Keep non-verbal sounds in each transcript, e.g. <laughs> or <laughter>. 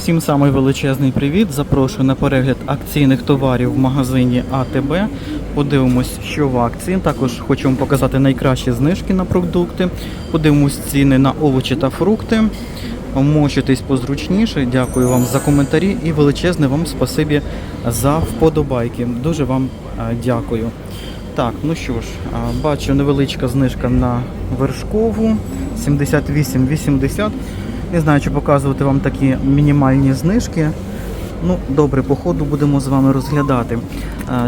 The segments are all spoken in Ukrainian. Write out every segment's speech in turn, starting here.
Всім самий величезний привіт. Запрошую на перегляд акційних товарів в магазині АТБ. Подивимось, що в акції. Також хочу вам показати найкращі знижки на продукти. Подивимось ціни на овочі та фрукти. Мочитесь позручніше. Дякую вам за коментарі і величезне вам спасибі за вподобайки. Дуже вам е, дякую. Так, ну що ж, бачу невеличка знижка на вершкову 78,80. Не знаю, чи показувати вам такі мінімальні знижки. Ну, добре, по ходу будемо з вами розглядати.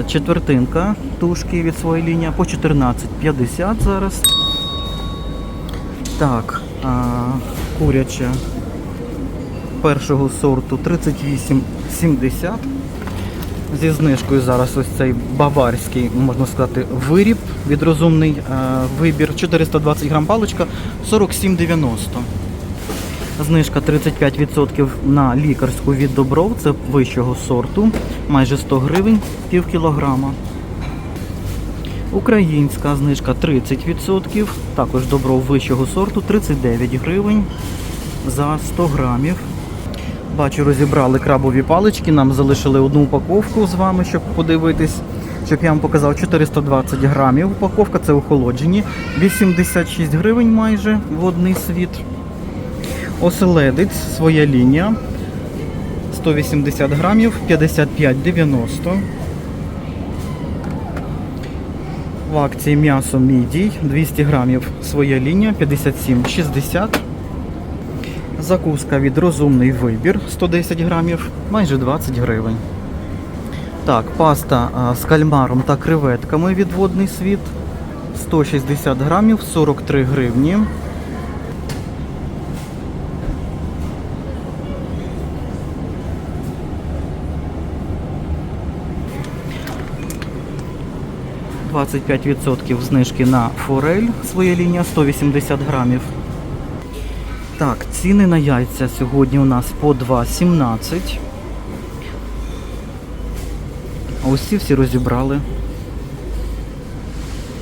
Четвертинка тушки від своєї лінії по 14,50 зараз. Так, а, куряча першого сорту 38,70. Зі знижкою зараз ось цей баварський, можна сказати, виріб від розумний е, вибір. 420 грам паличка 47,90. Знижка 35% на лікарську від добров, це вищого сорту, майже 100 гривень, пів кілограма. Українська знижка 30%, також добров вищого сорту 39 гривень за 100 грамів. Бачу, розібрали крабові палички, нам залишили одну упаковку з вами, щоб подивитись, щоб я вам показав 420 грамів. Упаковка це охолоджені, 86 гривень майже водний світ. Оселедець, своя лінія. 180 грамів, 55,90. В акції м'ясо мідій, 200 грамів, своя лінія, 57,60. Закуска від розумний вибір 110 грамів, майже 20 гривень. Так, паста з кальмаром та креветками від водний світ 160 грамів, 43 гривні. «25% знижки на форель, своя лінія 180 грамів. Так, ціни на яйця сьогодні у нас по 2,17. А ці всі розібрали.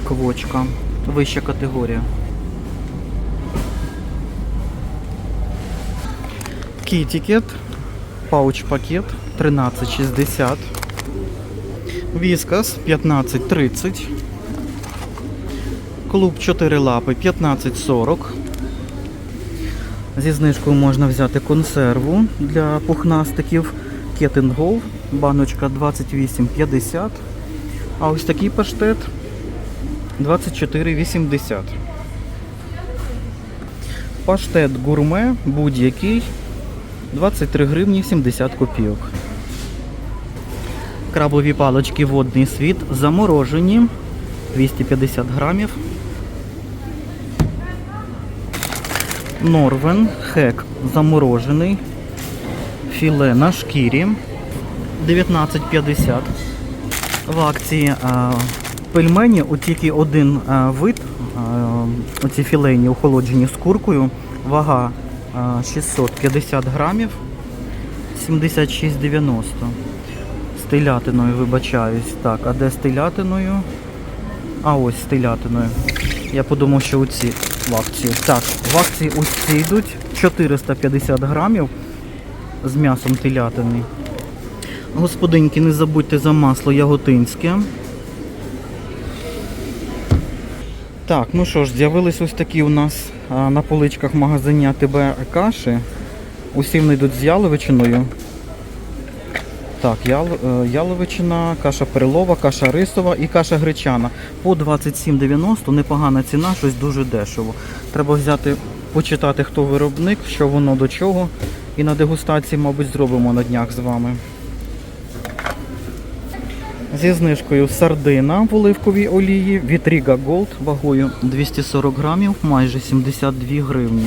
Квочка. Вища категорія. Кітікет. Пауч пакет 13,60. Віскас 15,30. Клуб 4 лапи 15,40. Зі знижкою можна взяти консерву для пухнастиків Кетен баночка 28,50. А ось такий паштет 24,80. Паштет гурме будь-який 23 гривні 70 копійок. Крабові палочки водний світ заморожені 250 грамів. Норвен, хек заморожений, філе на шкірі 19,50. В акції а, пельмені от тільки один а, вид, а, оці філейні охолоджені з куркою, вага а, 650 грамів, 76,90. Телятиною вибачаюсь. Так, а де з телятиною? А ось з телятиною. Я подумав, що оці в акції. Так, в акції ось ці йдуть 450 грамів з м'ясом телятини. Господинки, не забудьте за масло яготинське. Так, ну що ж, з'явились ось такі у нас на поличках магазині АТБ каші. Усі вони йдуть з яловичиною. Так, ял, е, яловичина, каша перелова, каша рисова і каша гречана. По 27,90 непогана ціна, щось дуже дешево. Треба взяти, почитати, хто виробник, що воно до чого. І на дегустації, мабуть, зробимо на днях з вами. Зі знижкою сардина в оливковій олії від Riga Gold вагою 240 грамів, майже 72 гривні.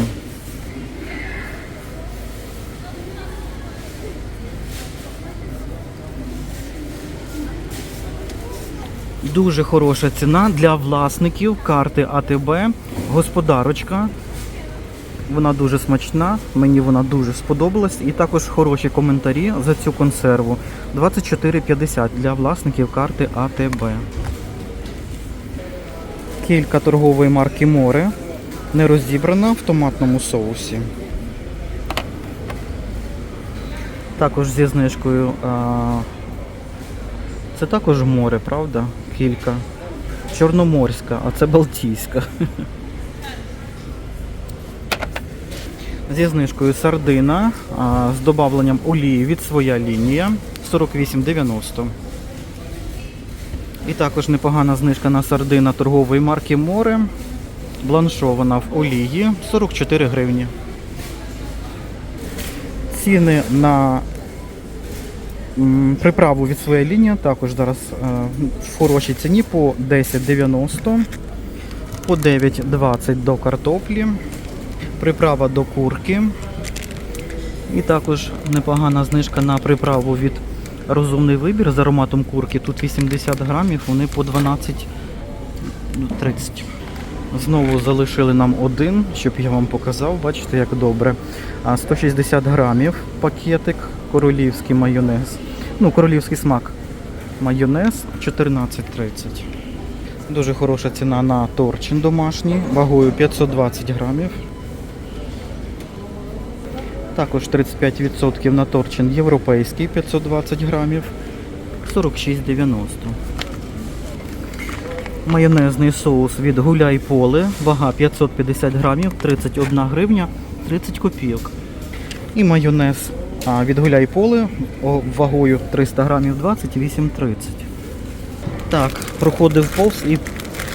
Дуже хороша ціна для власників карти АТБ. Господарочка. Вона дуже смачна, мені вона дуже сподобалась. І також хороші коментарі за цю консерву. 24,50 для власників карти АТБ. Кілька торгової марки Море. Не розібрана в томатному соусі. Також зі знижкою. А... Це також море, правда? Кілька. Чорноморська, а це Балтійська. Зі знижкою сардина з додавленням олії від своя лінія 48,90. І також непогана знижка на сардина торгової марки Море. Бланшована в олії 44 гривні. Ціни на приправу від своєї лінії також зараз е, в хорошій ціні по 10,90, по 9,20 до картоплі, приправа до курки. І також непогана знижка на приправу від розумний вибір з ароматом курки. Тут 80 грамів, вони по 12,30. Знову залишили нам один, щоб я вам показав. Бачите, як добре. 160 грамів пакетик, королівський майонез. Ну, королівський смак. Майонез 14,30. Дуже хороша ціна на торчин домашній, вагою 520 грамів. Також 35% на торчин європейський 520 грамів. 46,90. Майонезний соус від Гуляй Поле, вага 550 грамів, 31 гривня, 30 копійок. І майонез а, від Гуляй Поле вагою 300 грамів 28,30. Так, проходив повз і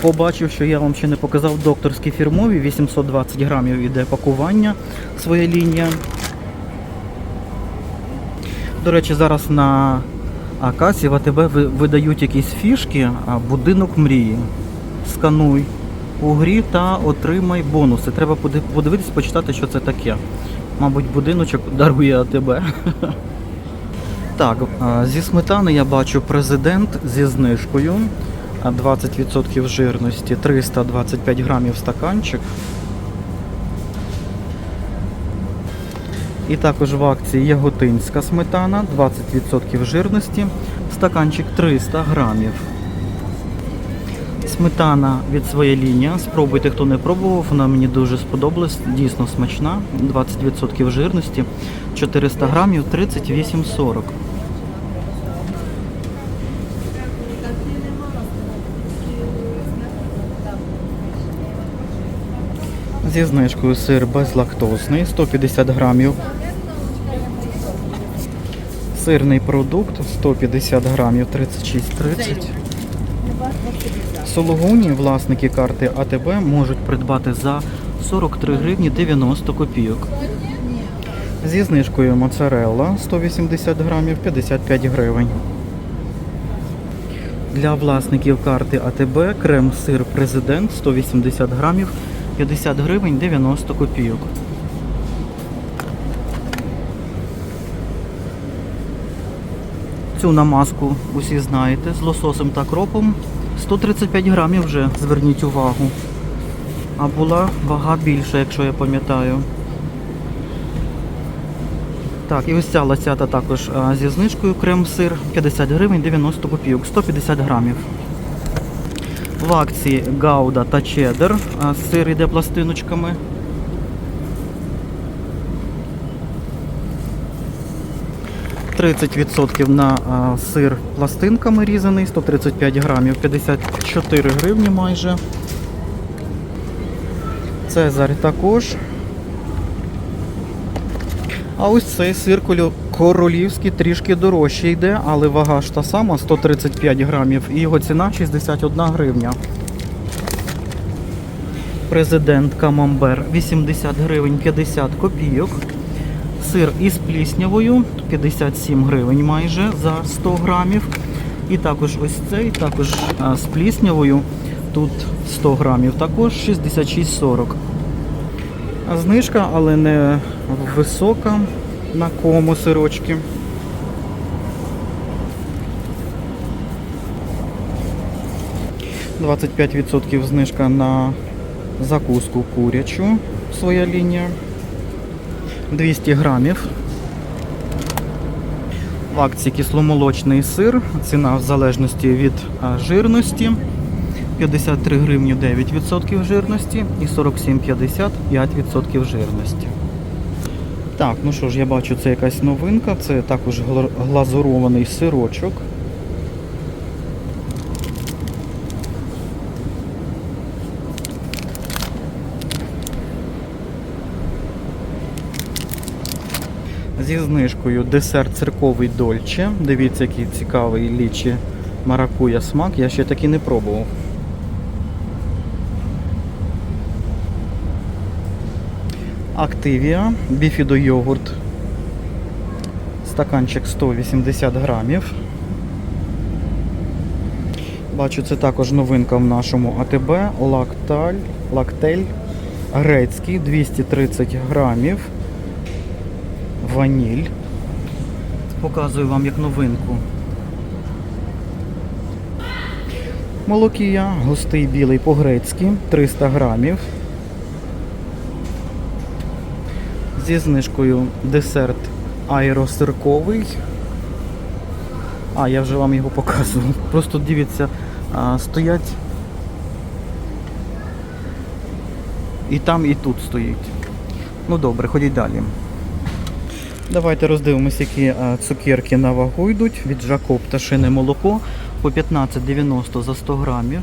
побачив, що я вам ще не показав докторські фірмові, 820 грамів іде пакування, своя лінія. До речі, зараз на а касі в АТБ видають якісь фішки, будинок мрії. Скануй у грі та отримай бонуси. Треба подивитись, почитати, що це таке. Мабуть, будиночок дарує АТБ. <laughs> Так, зі сметани я бачу президент зі знижкою. 20% жирності, 325 грамів стаканчик. І також в акції яготинська сметана, 20% жирності, стаканчик 300 грамів. Сметана від своєї лінії. Спробуйте, хто не пробував, вона мені дуже сподобалась, дійсно смачна, 20% жирності, 400 грамів, 38,40. Зі знижкою сир безлактозний, 150 грамів. Сирний продукт 150 грамів 36,30. Сологуні власники карти АТБ можуть придбати за 43 гривні 90 копійок. Зі знижкою моцарелла 180 грамів 55 гривень. Для власників карти АТБ крем-сир президент 180 грамів 50 гривень 90 копійок. Цю намазку усі знаєте з лососем та кропом 135 грамів вже, зверніть увагу. А була вага більша, якщо я пам'ятаю. Так, і ось ця ласята також зі знижкою крем-сир 50 гривень 90 копійок, 150 грамів. В акції Гауда та Чеддер. а, Сир іде пластиночками. Тридцять відсотків на сир пластинками різаний, 135 грамів, 54 гривні майже. Цезарь також. А ось цей сир королівський трішки дорожче йде, але вага ж та сама 135 грамів і його ціна 61 гривня. Президент Камамбер 80 гривень 50 копійок. Сир із пліснявою 57 гривень майже за 100 грамів. І також ось цей, також з пліснявою, тут 100 грамів, також 66,40. А Знижка, але не висока на кому сирочки. – 25% знижка на закуску курячу, своя лінія. 200 грамів. В акції кисломолочний сир. Ціна в залежності від жирності. 53 гривні 9% жирності і 47,50 5% жирності. Так, ну що ж, я бачу, це якась новинка, це також глазурований сирочок. Зі знижкою десерт цирковий дольче. Дивіться, який цікавий лічі маракуя смак. Я ще таки не пробував. Активія, біфідо-йогурт. Стаканчик 180 грамів. Бачу, це також новинка в нашому АТБ. Лакталь, лактель грецький 230 грамів. Ваніль. Показую вам як новинку. Молокія, густий білий по-грецьки 300 грамів. Зі знижкою десерт аеросирковий. А, я вже вам його показував. Просто дивіться, стоять. І там, і тут стоїть. Ну добре, ходіть далі. Давайте роздивимося, які цукерки на вагу йдуть. Від Жакоб пташине молоко по 15,90 за 100 грамів.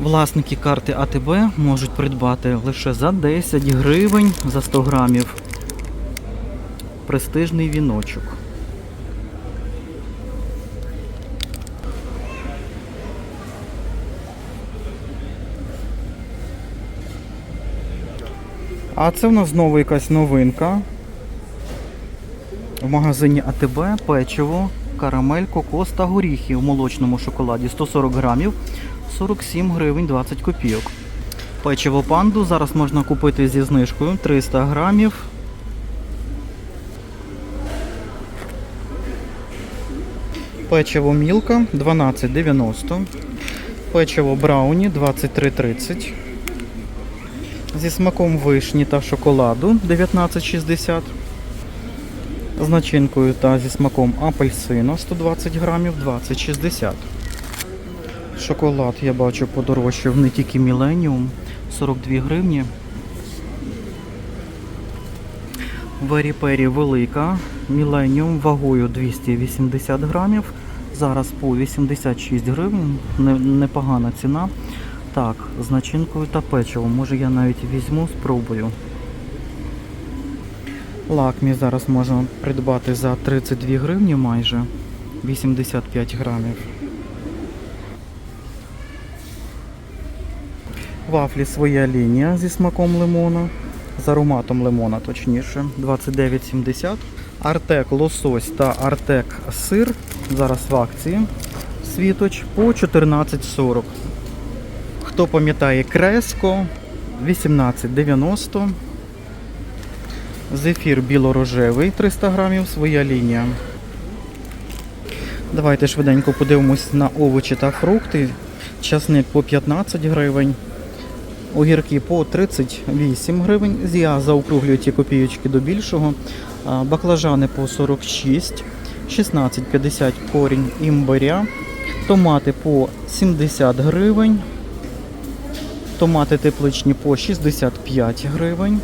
Власники карти АТБ можуть придбати лише за 10 гривень за 100 грамів. Престижний віночок. А це в нас знову якась новинка. В магазині АТБ печиво, карамель, кокос та горіхи в молочному шоколаді 140 грамів, 47 гривень 20 копійок. Печиво панду зараз можна купити зі знижкою 300 грамів. Печиво Мілка 12,90. Печиво Брауні 23,30. Зі смаком вишні та шоколаду 19,60. З начинкою та зі смаком апельсина 120 грамів 20,60. Шоколад я бачу подорожчав не тільки Міленіум 42 гривні. Вері Пері велика. Міленіум вагою 280 грамів. Зараз по 86 гривень. Не- Непогана ціна. Так, з начинкою та печивом. Може я навіть візьму, спробую. Лакмі зараз можна придбати за 32 гривні майже 85 грамів. Вафлі своя лінія зі смаком лимона, з ароматом лимона, точніше, 29,70. Артек лосось та Артек сир. Зараз в акції. Світоч по 14,40. Хто пам'ятає креско 18,90. Зефір біло-рожевий 300 грамів, своя лінія. Давайте швиденько подивимось на овочі та фрукти. Часник по 15 гривень. Огірки по 38 гривень. Я заокруглюю ті копійочки до більшого. Баклажани по 46, 16,50 корінь імбиря. Томати по 70 гривень. Томати тепличні по 65 гривень.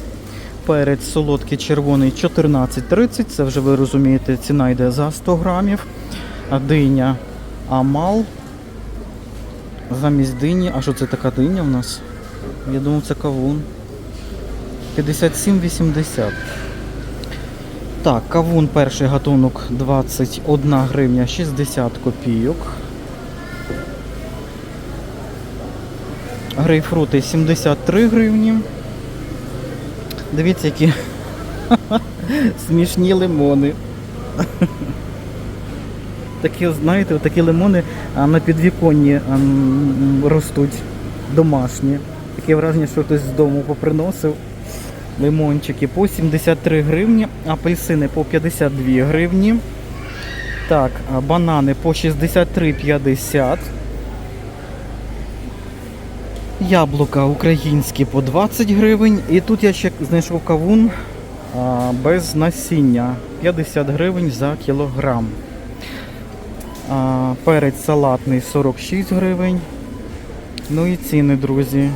Перець солодкий червоний 14,30. Це вже ви розумієте, ціна йде за 100 грамів. Диня Амал. Замість дині. А що це така диня в нас? Я думав, це кавун. 57,80. Так, кавун перший гатунок 21 гривня 60 копійок. Грейпфрути 73 гривні. Дивіться, які <laughs> смішні лимони. Такі, знаєте, такі лимони на підвіконні ростуть домашні. Таке враження, що хтось з дому поприносив. Лимончики по 73 гривні, апельсини по 52 гривні. Так, банани по 63,50. Яблука українські по 20 гривень. І тут я ще знайшов кавун а, без насіння 50 гривень за кілограм. А, перець салатний 46 гривень. Ну і ціни, друзі.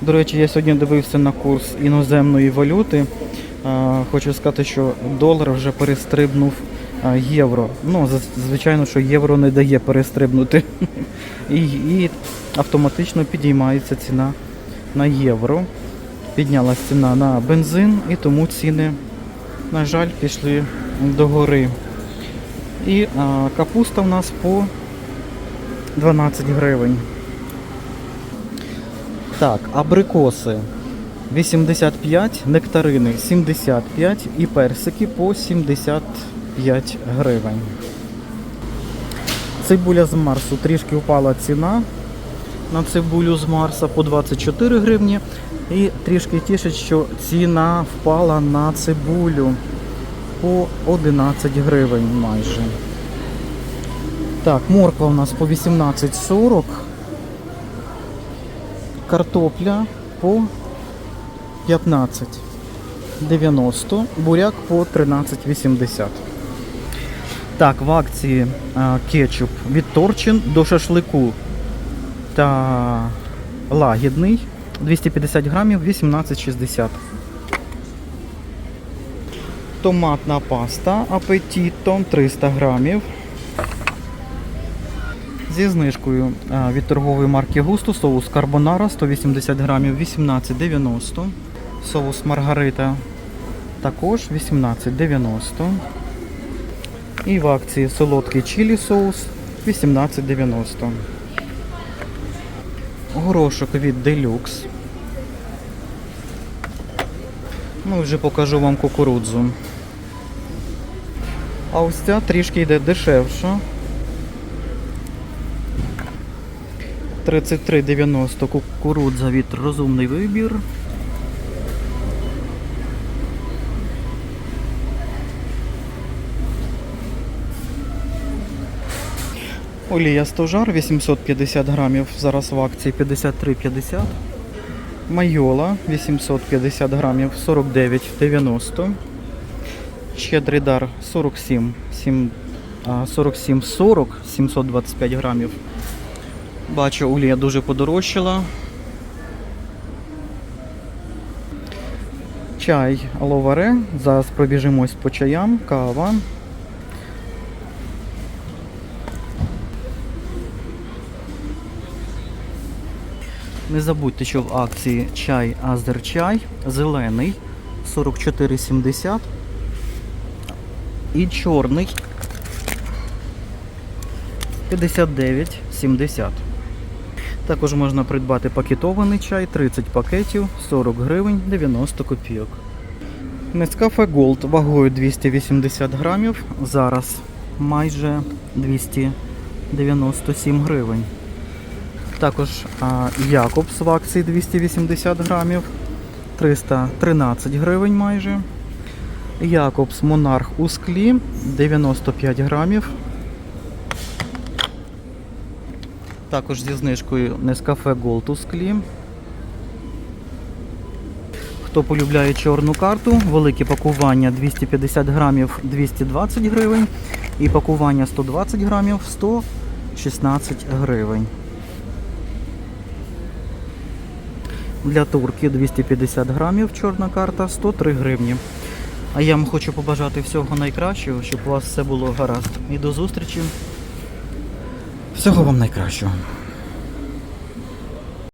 До речі, я сьогодні дивився на курс іноземної валюти. е, хочу сказати, що долар вже перестрибнув євро. Ну, звичайно, що євро не дає перестрибнути. І, і автоматично підіймається ціна на євро. Піднялась ціна на бензин, і тому ціни, на жаль, пішли догори. І а, капуста в нас по 12 гривень. Так, абрикоси 85, нектарини 75 і персики по 75 гривень. Цибуля з Марсу трішки впала ціна на цибулю з Марса по 24 гривні. І трішки тішить, що ціна впала на цибулю по 11 гривень майже. Так, морква у нас по 18,40. Картопля по 15,90. Буряк по 13,80. Так, в акції а, кетчуп від Торчин до шашлику та лагідний 250 грамів 18,60. Томатна паста апетіто 300 грамів. Зі знижкою а, від торгової марки Густо соус карбонара 180 грамів 18,90. Соус Маргарита також 18,90. І в акції солодкий чилі соус 18,90. Горошок від Deluxe. Ну, вже покажу вам кукурудзу. А ось ця трішки йде дешевша. 33,90 кукурудза від розумний вибір. Олія стожар 850 грамів, зараз в акції 53,50. Майола 850 грамів 49,90. Щедрий дар 47, 7, а, 47,40, 725 грамів. Бачу, олія дуже подорожчала. Чай ловаре. Зараз пробіжимось по чаям, кава. Не забудьте, що в акції чай Азерчай зелений 44,70 і чорний 59,70. Також можна придбати пакетований чай 30 пакетів 40 гривень 90 копійок. Нескафе Gold вагою 280 грамів. Зараз майже 297 гривень. Також Якобс в акції 280 грамів, 313 гривень майже. Якобс Монарх у склі 95 грамів. Також зі знижкою Нескафе Gold у склі. Хто полюбляє чорну карту, велике пакування 250 грамів 220 гривень і пакування 120 грамів 116 гривень. Для турки 250 грамів чорна карта 103 гривні. А я вам хочу побажати всього найкращого, щоб у вас все було гаразд. І до зустрічі. Всього вам найкращого.